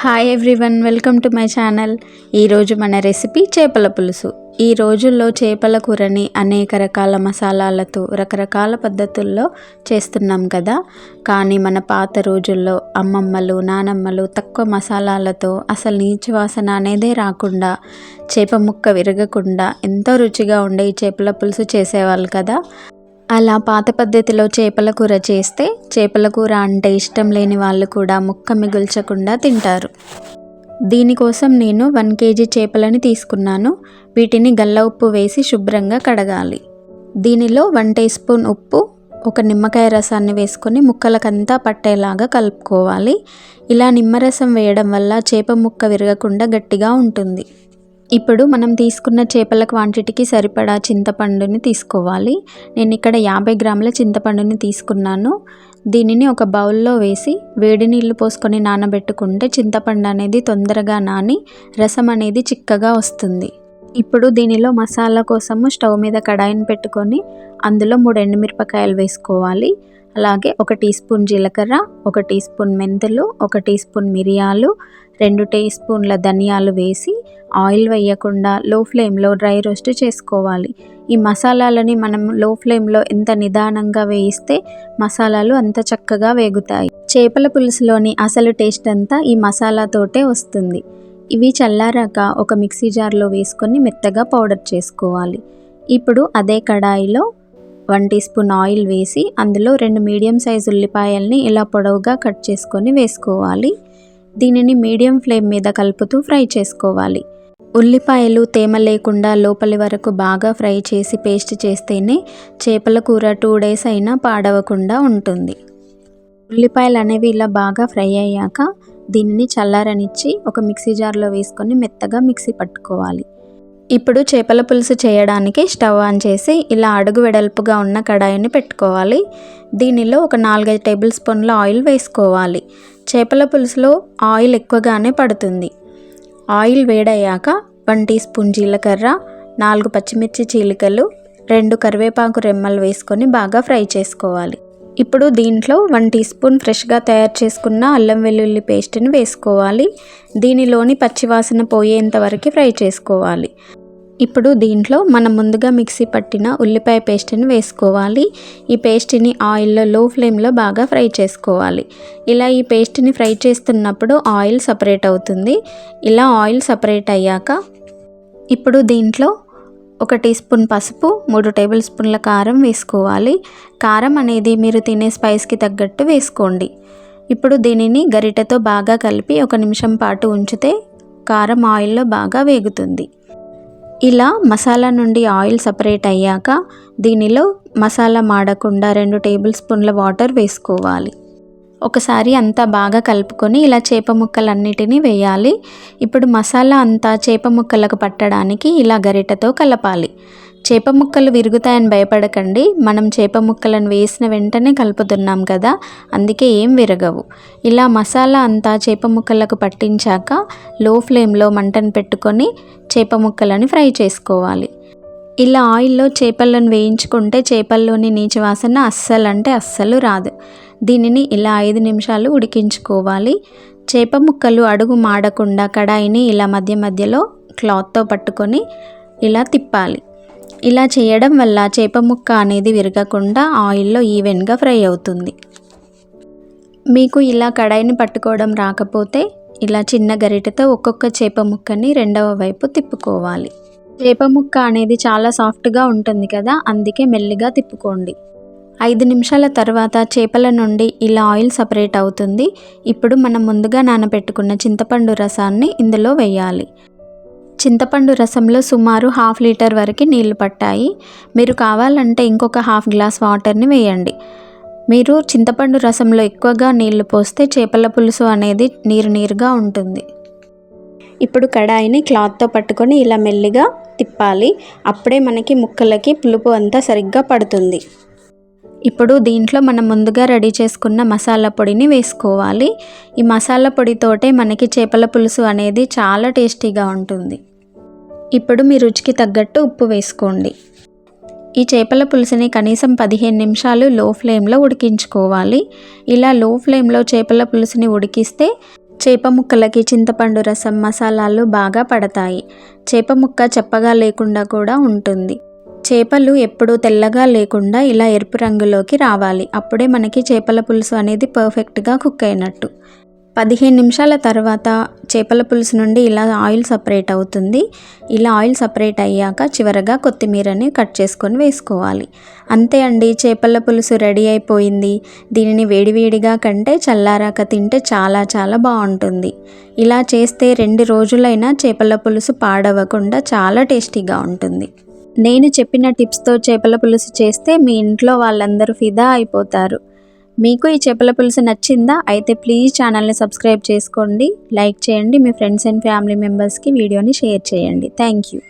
Hi everyone welcome to my channel ఈరోజు మన recipe చేపల పులుసు. ఈ రోజుల్లో చేపల కూరని అనేక రకాల మసాలాలతో రకరకాల పద్ధతుల్లో చేస్తున్నాం కదా. కానీ మన పాత రోజుల్లో అమ్మమ్మలు నానమ్మలు తక్కువ మసాలాలతో అసలు నీచు వాసన అనేదే రాకుండా చేప ముక్క విరగకుండా ఎంతో రుచిగా ఉండే ఈ చేపల పులుసు చేసేవాళ్ళు కదా. అలా పాత పద్ధతిలో చేపల కూర చేస్తే చేపల కూర అంటే ఇష్టం లేని వాళ్ళు కూడా ముక్క మిగుల్చకుండా తింటారు. దీనికోసం నేను వన్ కేజీ చేపలని తీసుకున్నాను. వీటిని గల్ల ఉప్పు వేసి శుభ్రంగా కడగాలి. దీనిలో వన్ టీ స్పూన్ ఉప్పు ఒక నిమ్మకాయ రసాన్ని వేసుకొని ముక్కలకంతా పట్టేలాగా కలుపుకోవాలి. ఇలా నిమ్మరసం వేయడం వల్ల చేప ముక్క విరగకుండా గట్టిగా ఉంటుంది. ఇప్పుడు మనం తీసుకున్న చేపల క్వాంటిటీకి సరిపడా చింతపండుని తీసుకోవాలి. నేను ఇక్కడ యాభై గ్రాముల చింతపండుని తీసుకున్నాను. దీనిని ఒక బౌల్లో వేసి వేడి నీళ్ళు పోసుకొని నానబెట్టుకుంటే చింతపండు అనేది తొందరగా నాని రసం అనేది చిక్కగా వస్తుంది. ఇప్పుడు దీనిలో మసాలా కోసము స్టవ్ మీద కడాయిని పెట్టుకొని అందులో మూడు ఎండుమిరపకాయలు వేసుకోవాలి. అలాగే ఒక టీ స్పూన్ జీలకర్ర ఒక టీ స్పూన్ మెంతులు ఒక టీ స్పూన్ మిరియాలు రెండు టీ స్పూన్ల ధనియాలు వేసి ఆయిల్ వేయకుండా లో ఫ్లేమ్లో డ్రై రోస్ట్ చేసుకోవాలి. ఈ మసాలాలని మనం లో ఫ్లేమ్లో ఎంత నిదానంగా వేయిస్తే మసాలాలు అంత చక్కగా వేగుతాయి. చేపల పులుసులోని అసలు టేస్ట్ అంతా ఈ మసాలాతోటే వస్తుంది. ఇవి చల్లారాక ఒక మిక్సీ జార్లో వేసుకొని మెత్తగా పౌడర్ చేసుకోవాలి. ఇప్పుడు అదే కడాయిలో వన్ టీ స్పూన్ ఆయిల్ వేసి అందులో రెండు మీడియం సైజు ఉల్లిపాయల్ని ఇలా పొడవుగా కట్ చేసుకొని వేసుకోవాలి. దీనిని మీడియం ఫ్లేమ్ మీద కలుపుతూ ఫ్రై చేసుకోవాలి. ఉల్లిపాయలు తేమ లేకుండా లోపలి వరకు బాగా ఫ్రై చేసి పేస్ట్ చేస్తేనే చేపల కూర టూ డేస్ అయినా పాడవకుండా ఉంటుంది. ఉల్లిపాయలు అనేవి ఇలా బాగా ఫ్రై అయ్యాక దీనిని చల్లారనిచ్చి ఒక మిక్సీ జార్లో వేసుకొని మెత్తగా మిక్సీ పట్టుకోవాలి. ఇప్పుడు చేపల పులుసు చేయడానికి స్టవ్ ఆన్ చేసి ఇలా అడుగు వెడల్పుగా ఉన్న కడాయిని పెట్టుకోవాలి. దీనిలో ఒక నాలుగైదు టేబుల్ స్పూన్ల ఆయిల్ వేసుకోవాలి. చేపల పులుసులో ఆయిల్ ఎక్కువగానే పడుతుంది. ఆయిల్ వేడయ్యాక వన్ టీ స్పూన్ జీలకర్ర నాలుగు పచ్చిమిర్చి చీలికలు రెండు కరివేపాకు రెమ్మలు వేసుకొని బాగా ఫ్రై చేసుకోవాలి. ఇప్పుడు దీంట్లో వన్ టీ స్పూన్ ఫ్రెష్గా తయారు చేసుకున్న అల్లం వెల్లుల్లి పేస్ట్ని వేసుకోవాలి. దీనిలోని పచ్చివాసన పోయేంత వరకు ఫ్రై చేసుకోవాలి. ఇప్పుడు దీంట్లో మనం ముందుగా మిక్సీ పట్టిన ఉల్లిపాయ పేస్ట్ని వేసుకోవాలి. ఈ పేస్ట్ని ఆయిల్లో లో ఫ్లేమ్లో బాగా ఫ్రై చేసుకోవాలి. ఇలా ఈ పేస్ట్ని ఫ్రై చేస్తున్నప్పుడు ఆయిల్ సపరేట్ అవుతుంది. ఇలా ఆయిల్ సపరేట్ అయ్యాక ఇప్పుడు దీంట్లో ఒక టీ స్పూన్ పసుపు మూడు టేబుల్ స్పూన్ల కారం వేసుకోవాలి. కారం అనేది మీరు తినే స్పైస్కి తగ్గట్టు వేసుకోండి. ఇప్పుడు దీనిని గరిటెతో బాగా కలిపి ఒక నిమిషం పాటు ఉంచితే కారం ఆయిల్లో బాగా వేగుతుంది. ఇలా మసాలా నుండి ఆయిల్ సపరేట్ అయ్యాక దీనిలో మసాలా మాడకుండా రెండు టేబుల్ స్పూన్ల వాటర్ వేసుకోవాలి. ఒకసారి అంతా బాగా కలుపుకొని ఇలా చేప ముక్కలన్నిటినీ వేయాలి. ఇప్పుడు మసాలా అంతా చేప ముక్కలకు పట్టడానికి ఇలా గరిటతో కలపాలి. చేప ముక్కలు విరుగుతాయని భయపడకండి. మనం చేప ముక్కలను వేసిన వెంటనే కలుపుతున్నాం కదా అందుకే ఏం విరగవు. ఇలా మసాలా అంతా చేప ముక్కలకు పట్టించాక లో ఫ్లేమ్లో మంటను పెట్టుకొని చేప ముక్కలని ఫ్రై చేసుకోవాలి. ఇలా ఆయిల్లో చేపలను వేయించుకుంటే చేపల్లోని నీచు వాసన అస్సలు అంటే అస్సలు రాదు. దీనిని ఇలా ఐదు నిమిషాలు ఉడికించుకోవాలి. చేప ముక్కలు అడుగు మాడకుండా కడాయిని ఇలా మధ్య మధ్యలో క్లాత్తో పట్టుకొని ఇలా తిప్పాలి. ఇలా చేయడం వల్ల చేప ముక్క అనేది విరగకుండా ఆయిల్లో ఈవెన్గా ఫ్రై అవుతుంది. మీకు ఇలా కడాయిని పట్టుకోవడం రాకపోతే ఇలా చిన్న గరిటెతో ఒక్కొక్క చేప ముక్కని రెండవ వైపు తిప్పుకోవాలి. చేప ముక్క అనేది చాలా సాఫ్ట్గా ఉంటుంది కదా అందుకే మెల్లిగా తిప్పుకోండి. ఐదు నిమిషాల తర్వాత చేపల నుండి ఇలా ఆయిల్ సపరేట్ అవుతుంది. ఇప్పుడు మనం ముందుగా నానబెట్టుకున్న చింతపండు రసాన్ని ఇందులో వేయాలి. చింతపండు రసంలో సుమారు హాఫ్ లీటర్ వరకు నీళ్ళు పట్టాయి. మీరు కావాలంటే ఇంకొక హాఫ్ గ్లాస్ వాటర్ని వేయండి. మీరు చింతపండు రసంలో ఎక్కువగా నీళ్ళు పోస్తే చేపల పులుసు అనేది నీరు నీరుగా ఉంటుంది. ఇప్పుడు కడాయిని క్లాత్తో పట్టుకొని ఇలా మెల్లిగా తిప్పాలి. అప్పుడే మనకి ముక్కలకి పులుపు అంతా సరిగ్గా పడుతుంది. ఇప్పుడు దీంట్లో మనం ముందుగా రెడీ చేసుకున్న మసాలా పొడిని వేసుకోవాలి. ఈ మసాలా పొడితోటే మనకి చేపల పులుసు అనేది చాలా టేస్టీగా ఉంటుంది. ఇప్పుడు మీ రుచికి తగ్గట్టు ఉప్పు వేసుకోండి. ఈ చేపల పులుసుని కనీసం పదిహేను నిమిషాలు లో ఫ్లేమ్లో ఉడికించుకోవాలి. ఇలా లో ఫ్లేమ్లో చేపల పులుసుని ఉడికిస్తే చేప ముక్కలకి చింతపండు రసం మసాలాలు బాగా పడతాయి. చేప ముక్క చెప్పగా లేకుండా కూడా ఉంటుంది. చేపలు ఎప్పుడూ తెల్లగా లేకుండా ఇలా ఎరుపు రంగులోకి రావాలి. అప్పుడే మనకి చేపల పులుసు అనేది పర్ఫెక్ట్గా కుక్ అయినట్టు. పదిహేను నిమిషాల తర్వాత చేపల పులుసు నుండి ఇలా ఆయిల్ సపరేట్ అవుతుంది. ఇలా ఆయిల్ సపరేట్ అయ్యాక చివరగా కొత్తిమీరని కట్ చేసుకొని వేసుకోవాలి. అంతే అండి చేపల పులుసు రెడీ అయిపోయింది. దీనిని వేడివేడిగా కంటే చల్లారాక తింటే చాలా చాలా బాగుంటుంది. ఇలా చేస్తే రెండు రోజులైనా చేపల పులుసు పాడవకుండా చాలా టేస్టీగా ఉంటుంది. నేను చెప్పిన టిప్స్తో చేపల పులుసు చేస్తే మీ ఇంట్లో వాళ్ళందరూ ఫిదా అయిపోతారు. మీకు ఈ చేపల పులుసు నచ్చిందా అయితే ప్లీజ్ ఛానల్ని సబ్స్క్రైబ్ చేసుకోండి లైక్ చేయండి మీ ఫ్రెండ్స్ అండ్ ఫ్యామిలీ మెంబర్స్కి వీడియోని షేర్ చేయండి. Thank you